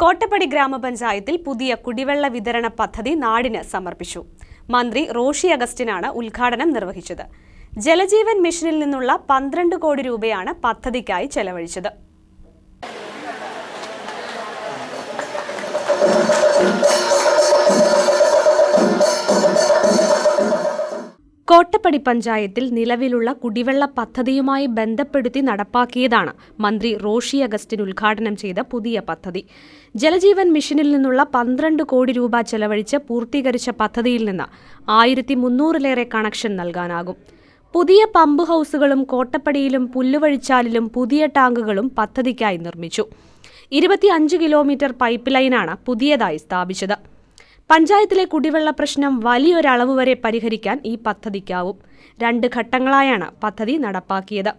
കോട്ടപ്പടി ഗ്രാമപഞ്ചായത്തിൽ പുതിയ കുടിവെള്ള വിതരണ പദ്ധതി നാടിന് സമർപ്പിച്ചു. മന്ത്രി റോഷി അഗസ്റ്റിനാണ് ഉദ്ഘാടനം നിർവഹിച്ചത്. ജലജീവൻ മിഷനിൽ നിന്നുള്ള പന്ത്രണ്ട് കോടി രൂപയാണ് പദ്ധതിക്കായി ചെലവഴിച്ചത്. കോട്ടപ്പടി പഞ്ചായത്തിൽ നിലവിലുള്ള കുടിവെള്ള പദ്ധതിയുമായി ബന്ധപ്പെടുത്തി നടപ്പാക്കിയതാണ് മന്ത്രി റോഷി അഗസ്റ്റിൻ ഉദ്ഘാടനം ചെയ്ത പുതിയ പദ്ധതി. ജലജീവൻ മിഷനിൽ നിന്നുള്ള പന്ത്രണ്ട് കോടി രൂപ ചെലവഴിച്ച് പൂർത്തീകരിച്ച പദ്ധതിയിൽ നിന്ന് ആയിരത്തി മുന്നൂറിലേറെ കണക്ഷൻ നൽകാനാകും. പുതിയ പമ്പ് ഹൗസുകളും കോട്ടപ്പടിയിലും പുല്ലുവഴിച്ചാലിലും പുതിയ ടാങ്കുകളും പദ്ധതിക്കായി നിർമ്മിച്ചു. ഇരുപത്തിയഞ്ച് കിലോമീറ്റർ പൈപ്പ് ലൈനാണ് പുതിയതായി സ്ഥാപിച്ചത്. പഞ്ചായത്തിലെ കുടിവെള്ള പ്രശ്നം വലിയൊരളവ് വരെ പരിഹരിക്കാൻ ഈ പദ്ധതിക്കാവും. രണ്ട് ഘട്ടങ്ങളായാണ് പദ്ധതി നടപ്പാക്കിയത്.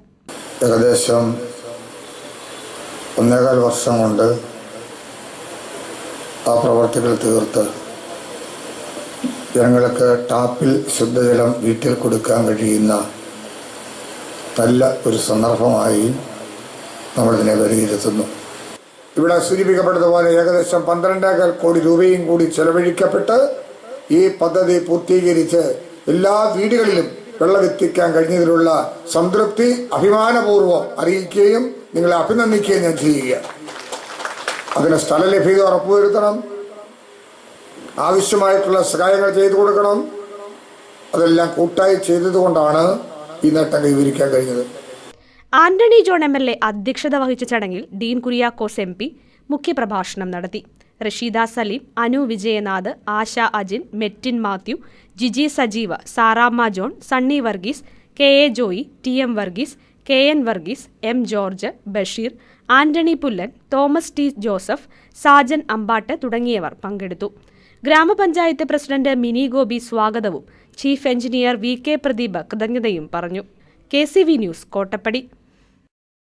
ഏകദേശം ഒന്നേകാൽ വർഷം കൊണ്ട് ആ പ്രവർത്തികൾ തീർത്ത് ജനങ്ങൾക്ക് ടാപ്പിൽ ശുദ്ധജലം വീട്ടിൽ കൊടുക്കാൻ കഴിയുന്ന നല്ല ഒരു സന്ദർഭമായി നമ്മളിതിനെ വിലയിരുത്തുന്നു. ഇവിടെ സൂചിപ്പിക്കപ്പെട്ടതുപോലെ ഏകദേശം പന്ത്രണ്ടേകാൽ കോടി രൂപയും കൂടി ചെലവഴിക്കപ്പെട്ട് ഈ പദ്ധതി പൂർത്തീകരിച്ച് എല്ലാ വീടുകളിലും വെള്ളമെത്തിക്കാൻ കഴിഞ്ഞതിലുള്ള സംതൃപ്തി അഭിമാനപൂർവം അറിയിക്കുകയും നിങ്ങളെ അഭിനന്ദിക്കുകയും ഞാൻ ചെയ്യുക. അതിന് സ്ഥലലഭ്യത ഉറപ്പുവരുത്തണം. ആവശ്യമായിട്ടുള്ള സഹായങ്ങൾ ചെയ്തു കൊടുക്കണം. അതെല്ലാം കൂട്ടായി ചെയ്തതുകൊണ്ടാണ് ഈ നേട്ടം കൈവരിക്കാൻ കഴിഞ്ഞത്. Antony John M L A അധ്യക്ഷത വഹിച്ച ചടങ്ങിൽ ഡീൻ കുര്യാക്കോസ് എം പി മുഖ്യപ്രഭാഷണം നടത്തി. Rasheeda Salim Anu Vijayanath Asha Ajin Metin Mathew Giji Sajeeva Saramma John Sunny Varghese K A Joy T M Varghese K N Varghese M George Basheer Antony Pullan Thomas T Joseph Sajan Ambatt തുടങ്ങിയവർ പങ്കെടുത്തു. ഗ്രാമപഞ്ചായത്ത് president Mini Gopi സ്വാഗതവും chief engineer V K Pradeep കൃതജ്ഞതയും പറഞ്ഞു. K C V news Kottappady.